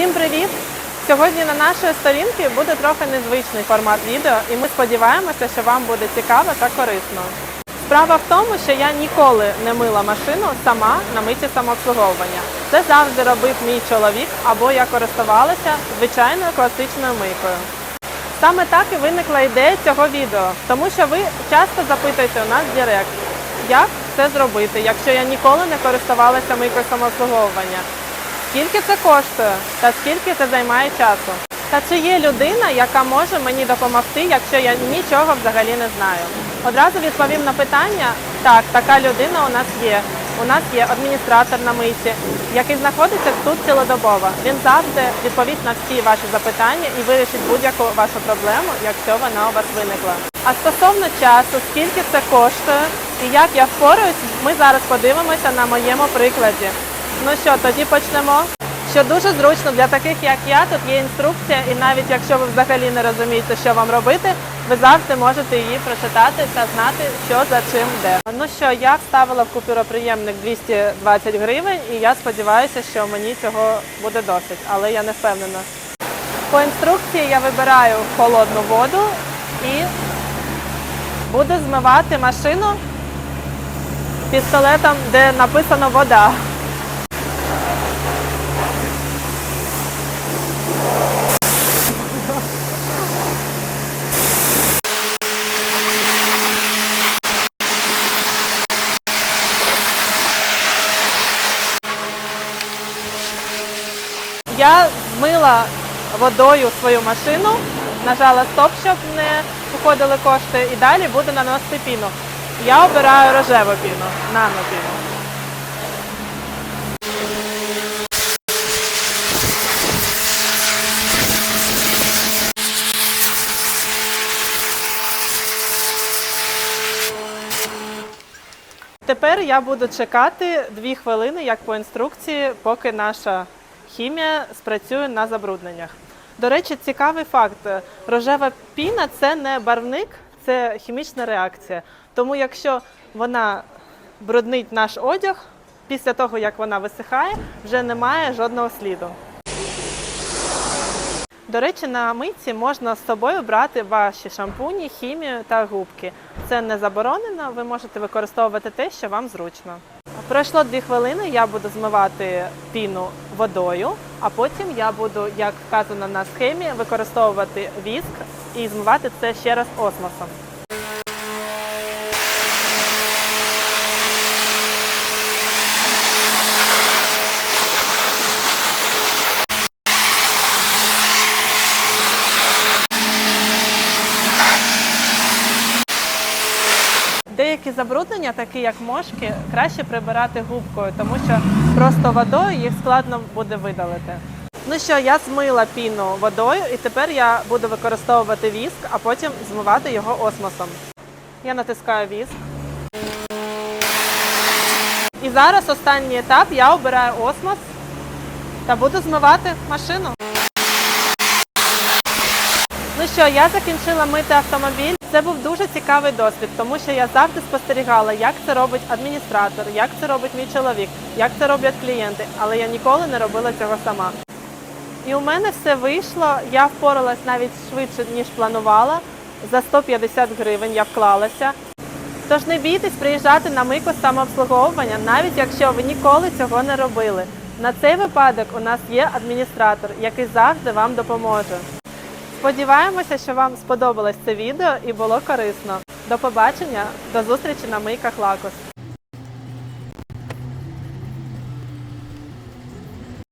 Всім привіт! Сьогодні на нашій сторінці буде трохи незвичний формат відео, і ми сподіваємося, що вам буде цікаво та корисно. Справа в тому, що я ніколи не мила машину сама на миті самообслуговування. Це завжди робив мій чоловік або я користувалася звичайною класичною мийкою. Саме так і виникла ідея цього відео, тому що ви часто запитуєте у нас в Директ, як це зробити, якщо я ніколи не користувалася мийкою самообслуговування. Скільки це коштує та скільки це займає часу? Та чи є людина, яка може мені допомогти, якщо я нічого взагалі не знаю? Одразу відповім на питання: так, така людина у нас є. У нас є адміністратор на миті, який знаходиться тут цілодобово. Він завжди відповість на всі ваші запитання і вирішить будь-яку вашу проблему, якщо вона у вас виникла. А стосовно часу, скільки це коштує і як я впораюсь, ми зараз подивимося на моєму прикладі. Ну що, тоді почнемо. Що дуже зручно для таких, як я, тут є інструкція, і навіть якщо ви взагалі не розумієте, що вам робити, ви завжди можете її прочитати та знати, що за чим де. Ну що, я вставила в купюроприємник 220 гривень, і я сподіваюся, що мені цього буде досить, але я не впевнена. По інструкції я вибираю холодну воду і буду змивати машину пістолетом, де написано вода. Я змила водою свою машину, нажала стоп, щоб не уходили кошти, і далі буду наносити піну. Я обираю рожеву піну, нанопіну. Тепер я буду чекати дві хвилини, як по інструкції, поки наша хімія спрацює на забрудненнях. До речі, цікавий факт: рожева піна це не барвник, це хімічна реакція. Тому якщо вона бруднить наш одяг, після того як вона висихає, вже немає жодного сліду. До речі, на митці можна з собою брати ваші шампуні, хімію та губки. Це не заборонено, ви можете використовувати те, що вам зручно. Пройшло дві хвилини, я буду змивати піну водою, а потім я буду, як вказано на схемі, використовувати віск і змивати це ще раз осмосом. Деякі забруднення, такі як мошки, краще прибирати губкою, тому що просто водою їх складно буде видалити. Ну що, я змила піну водою, і тепер я буду використовувати віск, а потім змивати його осмосом. Я натискаю віск. І зараз останній етап я обираю осмос та буду змивати машину. Ну що, я закінчила мити автомобіль. Це був дуже цікавий досвід, тому що я завжди спостерігала, як це робить адміністратор, як це робить мій чоловік, як це роблять клієнти, але я ніколи не робила цього сама. І у мене все вийшло. Я впоралась навіть швидше, ніж планувала. За 150 гривень я вклалася. Тож не бійтесь приїжджати на мийку самообслуговування, навіть якщо ви ніколи цього не робили. На цей випадок у нас є адміністратор, який завжди вам допоможе. Сподіваємося, що вам сподобалось це відео і було корисно. До побачення, до зустрічі на мийках Лакос.